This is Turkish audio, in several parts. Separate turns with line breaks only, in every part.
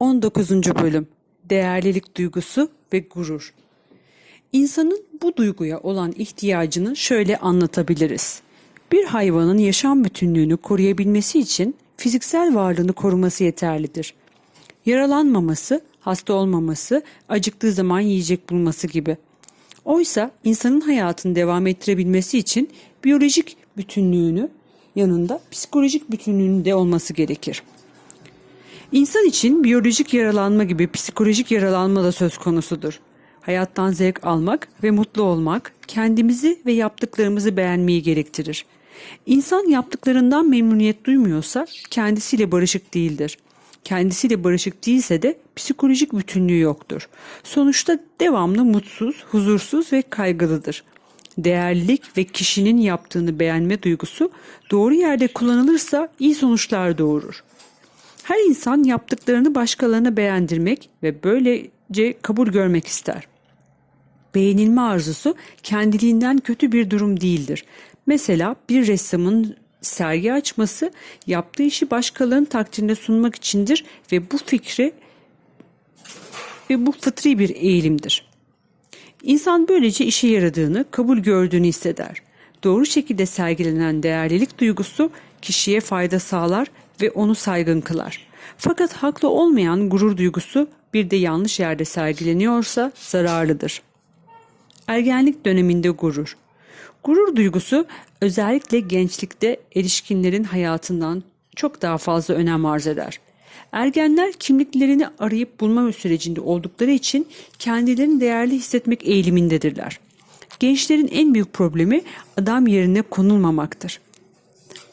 19. Bölüm Değerlilik Duygusu ve Gurur İnsanın bu duyguya olan ihtiyacını şöyle anlatabiliriz. Bir hayvanın yaşam bütünlüğünü koruyabilmesi için fiziksel varlığını koruması yeterlidir. Yaralanmaması, hasta olmaması, acıktığı zaman yiyecek bulması gibi. Oysa insanın hayatını devam ettirebilmesi için biyolojik bütünlüğünü yanında psikolojik bütünlüğünün de olması gerekir. İnsan için biyolojik yaralanma gibi psikolojik yaralanma da söz konusudur. Hayattan zevk almak ve mutlu olmak kendimizi ve yaptıklarımızı beğenmeyi gerektirir. İnsan yaptıklarından memnuniyet duymuyorsa kendisiyle barışık değildir. Kendisiyle barışık değilse de psikolojik bütünlüğü yoktur. Sonuçta devamlı mutsuz, huzursuz ve kaygılıdır. Değerlilik ve kişinin yaptığını beğenme duygusu doğru yerde kullanılırsa iyi sonuçlar doğurur. Her insan yaptıklarını başkalarına beğendirmek ve böylece kabul görmek ister. Beğenilme arzusu kendiliğinden kötü bir durum değildir. Mesela bir ressamın sergi açması yaptığı işi başkalarının takdirine sunmak içindir ve bu fikri ve bu fıtri bir eğilimdir. İnsan böylece işe yaradığını, kabul gördüğünü hisseder. Doğru şekilde sergilenen değerlilik duygusu kişiye fayda sağlar ve onu saygın kılar. Fakat haklı olmayan gurur duygusu bir de yanlış yerde sergileniyorsa zararlıdır. Ergenlik döneminde gurur. Gurur duygusu özellikle gençlikte erişkinlerin hayatından çok daha fazla önem arz eder. Ergenler kimliklerini arayıp bulma sürecinde oldukları için kendilerini değerli hissetmek eğilimindedirler. Gençlerin en büyük problemi adam yerine konulmamaktır.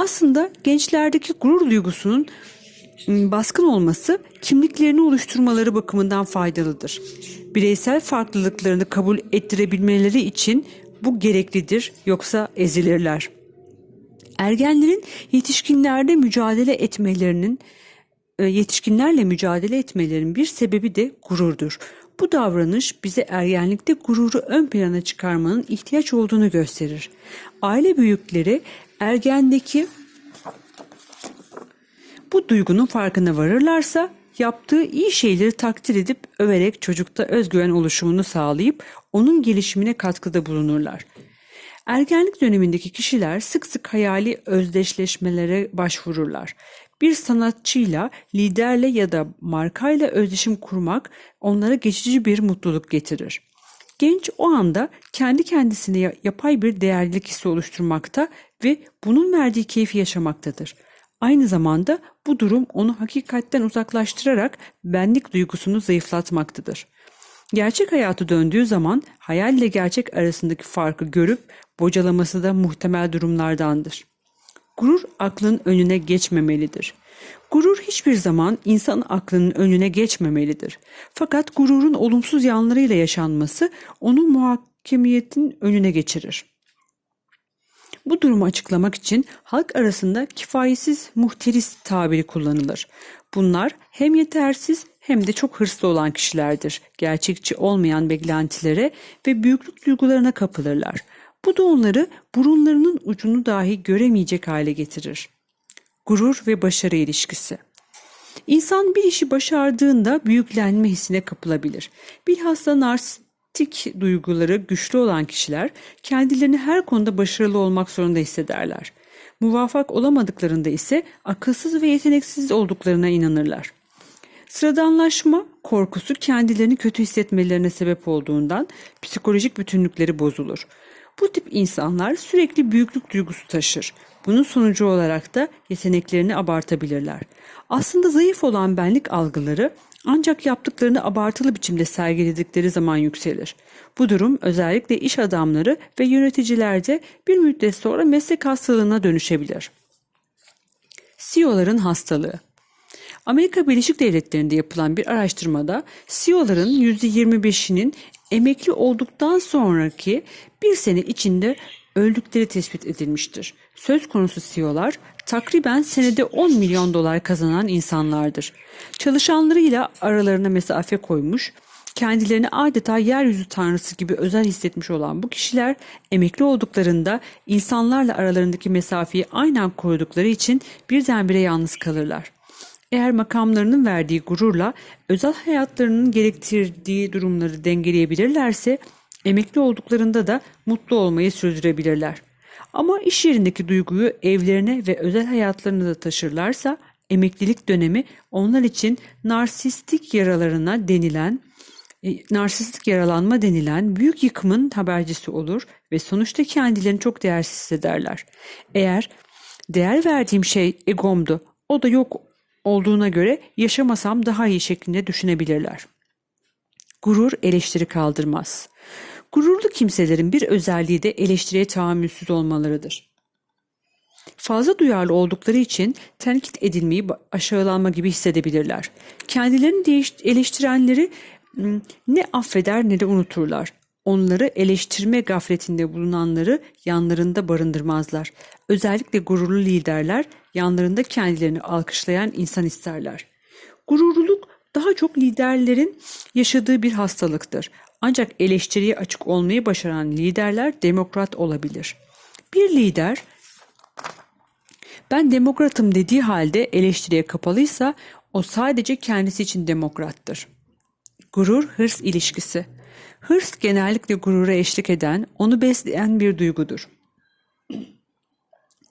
Aslında gençlerdeki gurur duygusunun ım, baskın olması kimliklerini oluşturmaları bakımından faydalıdır. Bireysel farklılıklarını kabul ettirebilmeleri için bu gereklidir yoksa ezilirler. Ergenlerin yetişkinlerde mücadele etmelerinin e, yetişkinlerle mücadele etmelerinin bir sebebi de gururdur. Bu davranış bize ergenlikte gururu ön plana çıkarmanın ihtiyaç olduğunu gösterir. Aile büyükleri ergendeki bu duygunun farkına varırlarsa yaptığı iyi şeyleri takdir edip överek çocukta özgüven oluşumunu sağlayıp onun gelişimine katkıda bulunurlar. Ergenlik dönemindeki kişiler sık sık hayali özdeşleşmelere başvururlar. Bir sanatçıyla, liderle ya da markayla özdeşim kurmak onlara geçici bir mutluluk getirir. Genç o anda kendi kendisine ya- yapay bir değerlilik hissi oluşturmakta ve bunun verdiği keyfi yaşamaktadır. Aynı zamanda bu durum onu hakikatten uzaklaştırarak benlik duygusunu zayıflatmaktadır. Gerçek hayatı döndüğü zaman hayal ile gerçek arasındaki farkı görüp bocalaması da muhtemel durumlardandır. Gurur aklın önüne geçmemelidir. Gurur hiçbir zaman insan aklının önüne geçmemelidir. Fakat gururun olumsuz yanlarıyla yaşanması onun muhakemiyetin önüne geçirir. Bu durumu açıklamak için halk arasında kifayetsiz muhteris tabiri kullanılır. Bunlar hem yetersiz hem de çok hırslı olan kişilerdir. Gerçekçi olmayan beklentilere ve büyüklük duygularına kapılırlar. Bu da onları burunlarının ucunu dahi göremeyecek hale getirir. Gurur ve başarı ilişkisi. İnsan bir işi başardığında büyüklenme hissine kapılabilir. Bilhassa narsistik duyguları güçlü olan kişiler kendilerini her konuda başarılı olmak zorunda hissederler. Muvaffak olamadıklarında ise akılsız ve yeteneksiz olduklarına inanırlar. Sıradanlaşma korkusu kendilerini kötü hissetmelerine sebep olduğundan psikolojik bütünlükleri bozulur. Bu tip insanlar sürekli büyüklük duygusu taşır. Bunun sonucu olarak da yeteneklerini abartabilirler. Aslında zayıf olan benlik algıları ancak yaptıklarını abartılı biçimde sergiledikleri zaman yükselir. Bu durum özellikle iş adamları ve yöneticilerde bir müddet sonra meslek hastalığına dönüşebilir. CEO'ların hastalığı Amerika Birleşik Devletleri'nde yapılan bir araştırmada CEO'ların %25'inin emekli olduktan sonraki bir sene içinde öldükleri tespit edilmiştir. Söz konusu CEO'lar takriben senede 10 milyon dolar kazanan insanlardır. Çalışanlarıyla aralarına mesafe koymuş, kendilerini adeta yeryüzü tanrısı gibi özel hissetmiş olan bu kişiler emekli olduklarında insanlarla aralarındaki mesafeyi aynen korudukları için birdenbire yalnız kalırlar. Eğer makamlarının verdiği gururla özel hayatlarının gerektirdiği durumları dengeleyebilirlerse emekli olduklarında da mutlu olmayı sürdürebilirler. Ama iş yerindeki duyguyu evlerine ve özel hayatlarına da taşırlarsa emeklilik dönemi onlar için narsistik yaralarına denilen e, narsistik yaralanma denilen büyük yıkımın habercisi olur ve sonuçta kendilerini çok değersiz hissederler. Eğer değer verdiğim şey egomdu, o da yok olduğuna göre yaşamasam daha iyi şeklinde düşünebilirler. Gurur eleştiri kaldırmaz. Gururlu kimselerin bir özelliği de eleştiriye tahammülsüz olmalarıdır. Fazla duyarlı oldukları için tenkit edilmeyi aşağılanma gibi hissedebilirler. Kendilerini eleştirenleri ne affeder ne de unuturlar. Onları eleştirme gafletinde bulunanları yanlarında barındırmazlar. Özellikle gururlu liderler yanlarında kendilerini alkışlayan insan isterler. Gururluluk daha çok liderlerin yaşadığı bir hastalıktır. Ancak eleştiriye açık olmayı başaran liderler demokrat olabilir. Bir lider ben demokratım dediği halde eleştiriye kapalıysa o sadece kendisi için demokrattır. Gurur hırs ilişkisi. Hırs genellikle gurura eşlik eden, onu besleyen bir duygudur.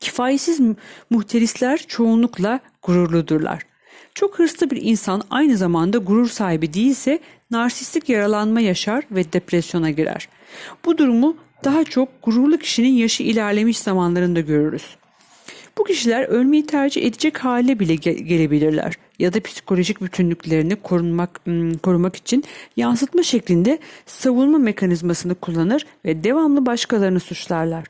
Kifayetsiz mu- muhterisler çoğunlukla gururludurlar. Çok hırslı bir insan aynı zamanda gurur sahibi değilse narsistik yaralanma yaşar ve depresyona girer. Bu durumu daha çok gururlu kişinin yaşı ilerlemiş zamanlarında görürüz. Bu kişiler ölmeyi tercih edecek hale bile ge- gelebilirler ya da psikolojik bütünlüklerini korunmak ım, korumak için yansıtma şeklinde savunma mekanizmasını kullanır ve devamlı başkalarını suçlarlar.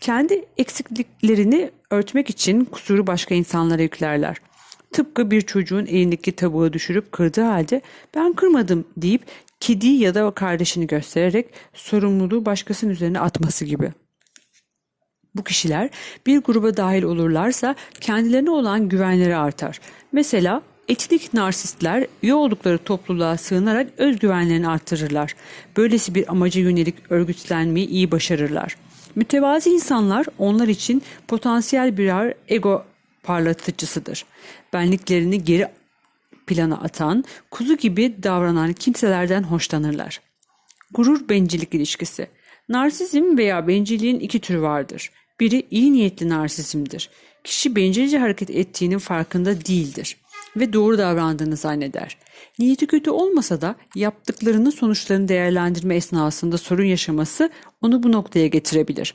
Kendi eksikliklerini örtmek için kusuru başka insanlara yüklerler. Tıpkı bir çocuğun elindeki tabağı düşürüp kırdığı halde ben kırmadım deyip kedi ya da kardeşini göstererek sorumluluğu başkasının üzerine atması gibi. Bu kişiler bir gruba dahil olurlarsa kendilerine olan güvenleri artar. Mesela etnik narsistler üye oldukları topluluğa sığınarak özgüvenlerini arttırırlar. Böylesi bir amaca yönelik örgütlenmeyi iyi başarırlar. Mütevazi insanlar onlar için potansiyel birer ego parlatıcısıdır. Benliklerini geri plana atan, kuzu gibi davranan kimselerden hoşlanırlar. Gurur bencillik ilişkisi. Narsizm veya bencilliğin iki türü vardır. Biri iyi niyetli narsizmdir. Kişi bencilce hareket ettiğinin farkında değildir ve doğru davrandığını zanneder. Niyeti kötü olmasa da yaptıklarının sonuçlarını değerlendirme esnasında sorun yaşaması onu bu noktaya getirebilir.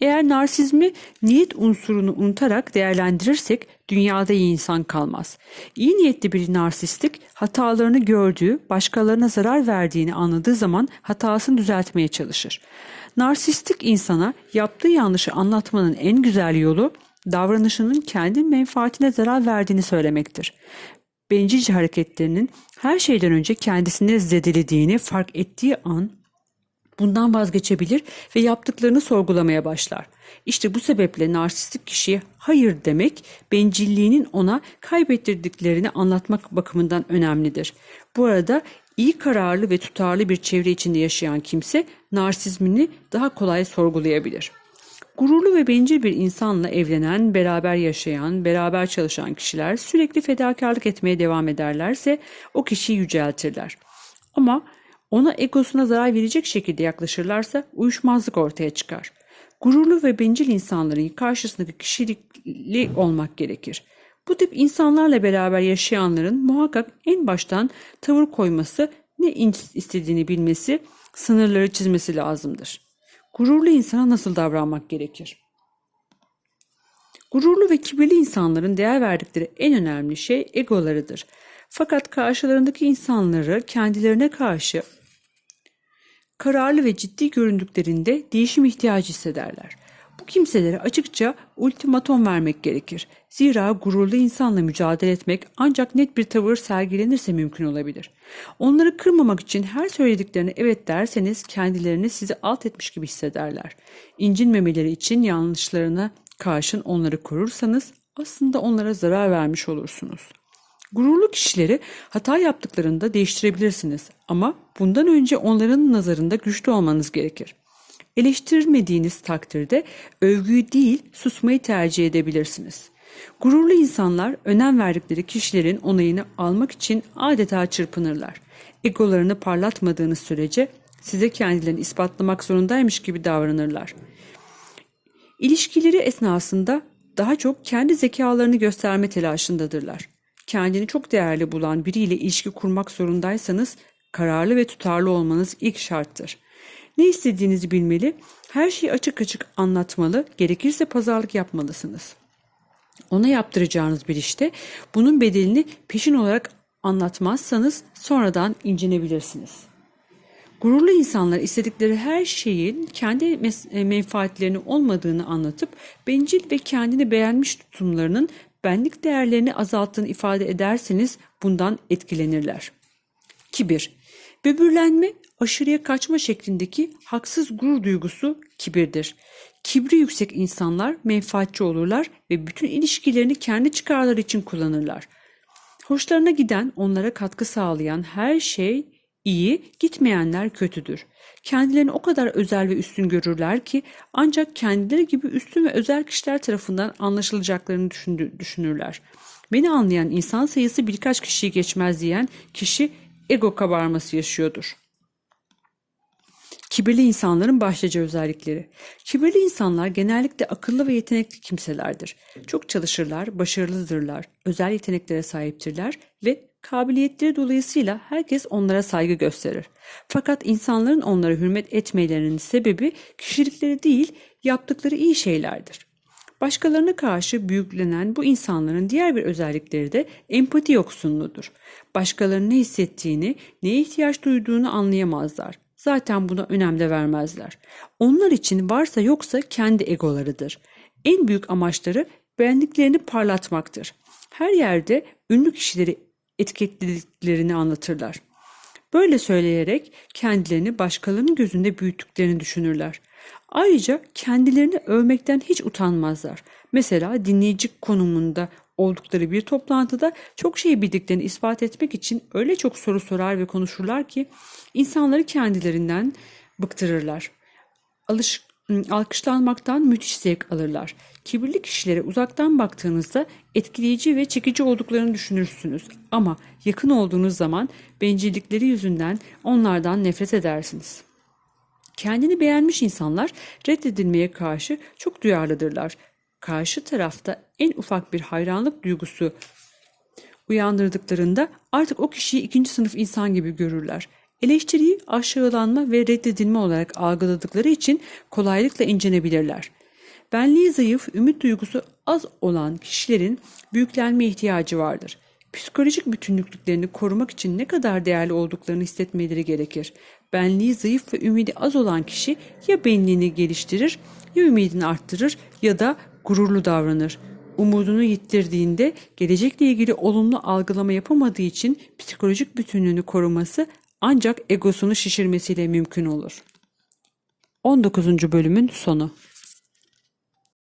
Eğer narsizmi niyet unsurunu unutarak değerlendirirsek dünyada iyi insan kalmaz. İyi niyetli bir narsistik hatalarını gördüğü, başkalarına zarar verdiğini anladığı zaman hatasını düzeltmeye çalışır. Narsistik insana yaptığı yanlışı anlatmanın en güzel yolu davranışının kendi menfaatine zarar verdiğini söylemektir. Bencilce hareketlerinin her şeyden önce kendisini zedelediğini fark ettiği an bundan vazgeçebilir ve yaptıklarını sorgulamaya başlar. İşte bu sebeple narsistik kişiye hayır demek bencilliğinin ona kaybettirdiklerini anlatmak bakımından önemlidir. Bu arada iyi kararlı ve tutarlı bir çevre içinde yaşayan kimse narsizmini daha kolay sorgulayabilir. Gururlu ve bencil bir insanla evlenen, beraber yaşayan, beraber çalışan kişiler sürekli fedakarlık etmeye devam ederlerse o kişiyi yüceltirler. Ama ona egosuna zarar verecek şekilde yaklaşırlarsa uyuşmazlık ortaya çıkar. Gururlu ve bencil insanların karşısındaki kişilikli olmak gerekir. Bu tip insanlarla beraber yaşayanların muhakkak en baştan tavır koyması, ne istediğini bilmesi, sınırları çizmesi lazımdır. Gururlu insana nasıl davranmak gerekir? Gururlu ve kibirli insanların değer verdikleri en önemli şey egolarıdır. Fakat karşılarındaki insanları kendilerine karşı kararlı ve ciddi göründüklerinde değişim ihtiyacı hissederler. Bu kimselere açıkça ultimatom vermek gerekir. Zira gururlu insanla mücadele etmek ancak net bir tavır sergilenirse mümkün olabilir. Onları kırmamak için her söylediklerine evet derseniz kendilerini sizi alt etmiş gibi hissederler. İncinmemeleri için yanlışlarına karşın onları korursanız aslında onlara zarar vermiş olursunuz. Gururlu kişileri hata yaptıklarında değiştirebilirsiniz ama bundan önce onların nazarında güçlü olmanız gerekir. Eleştirmediğiniz takdirde övgüyü değil susmayı tercih edebilirsiniz. Gururlu insanlar önem verdikleri kişilerin onayını almak için adeta çırpınırlar. Egolarını parlatmadığınız sürece size kendilerini ispatlamak zorundaymış gibi davranırlar. İlişkileri esnasında daha çok kendi zekalarını gösterme telaşındadırlar. Kendini çok değerli bulan biriyle ilişki kurmak zorundaysanız kararlı ve tutarlı olmanız ilk şarttır. Ne istediğinizi bilmeli, her şeyi açık açık anlatmalı, gerekirse pazarlık yapmalısınız. Ona yaptıracağınız bir işte bunun bedelini peşin olarak anlatmazsanız sonradan incinebilirsiniz. Gururlu insanlar istedikleri her şeyin kendi e, menfaatlerini olmadığını anlatıp bencil ve kendini beğenmiş tutumlarının benlik değerlerini azalttığını ifade ederseniz bundan etkilenirler. Kibir. Böbürlenme, aşırıya kaçma şeklindeki haksız gurur duygusu kibirdir. Kibri yüksek insanlar menfaatçi olurlar ve bütün ilişkilerini kendi çıkarları için kullanırlar. Hoşlarına giden, onlara katkı sağlayan her şey iyi, gitmeyenler kötüdür. Kendilerini o kadar özel ve üstün görürler ki ancak kendileri gibi üstün ve özel kişiler tarafından anlaşılacaklarını düşünürler. Beni anlayan insan sayısı birkaç kişiyi geçmez diyen kişi ego kabarması yaşıyordur. Kibirli insanların başlıca özellikleri. Kibirli insanlar genellikle akıllı ve yetenekli kimselerdir. Çok çalışırlar, başarılıdırlar, özel yeteneklere sahiptirler ve kabiliyetleri dolayısıyla herkes onlara saygı gösterir. Fakat insanların onlara hürmet etmelerinin sebebi kişilikleri değil, yaptıkları iyi şeylerdir. Başkalarına karşı büyüklenen bu insanların diğer bir özellikleri de empati yoksunluğudur. Başkalarının ne hissettiğini, neye ihtiyaç duyduğunu anlayamazlar. Zaten buna önem de vermezler. Onlar için varsa yoksa kendi egolarıdır. En büyük amaçları beğendiklerini parlatmaktır. Her yerde ünlü kişileri etiketlediklerini anlatırlar. Böyle söyleyerek kendilerini başkalarının gözünde büyüttüklerini düşünürler. Ayrıca kendilerini övmekten hiç utanmazlar. Mesela dinleyici konumunda oldukları bir toplantıda çok şey bildiklerini ispat etmek için öyle çok soru sorar ve konuşurlar ki insanları kendilerinden bıktırırlar. Alış, alkışlanmaktan müthiş zevk alırlar. Kibirli kişilere uzaktan baktığınızda etkileyici ve çekici olduklarını düşünürsünüz. Ama yakın olduğunuz zaman bencillikleri yüzünden onlardan nefret edersiniz. Kendini beğenmiş insanlar reddedilmeye karşı çok duyarlıdırlar. Karşı tarafta en ufak bir hayranlık duygusu uyandırdıklarında artık o kişiyi ikinci sınıf insan gibi görürler. Eleştiriyi aşağılanma ve reddedilme olarak algıladıkları için kolaylıkla incenebilirler. Benliği zayıf, ümit duygusu az olan kişilerin büyüklenme ihtiyacı vardır. Psikolojik bütünlüklüklerini korumak için ne kadar değerli olduklarını hissetmeleri gerekir. Benliği zayıf ve ümidi az olan kişi ya benliğini geliştirir ya ümidini arttırır ya da gururlu davranır. Umudunu yitirdiğinde gelecekle ilgili olumlu algılama yapamadığı için psikolojik bütünlüğünü koruması ancak egosunu şişirmesiyle mümkün olur. 19. bölümün sonu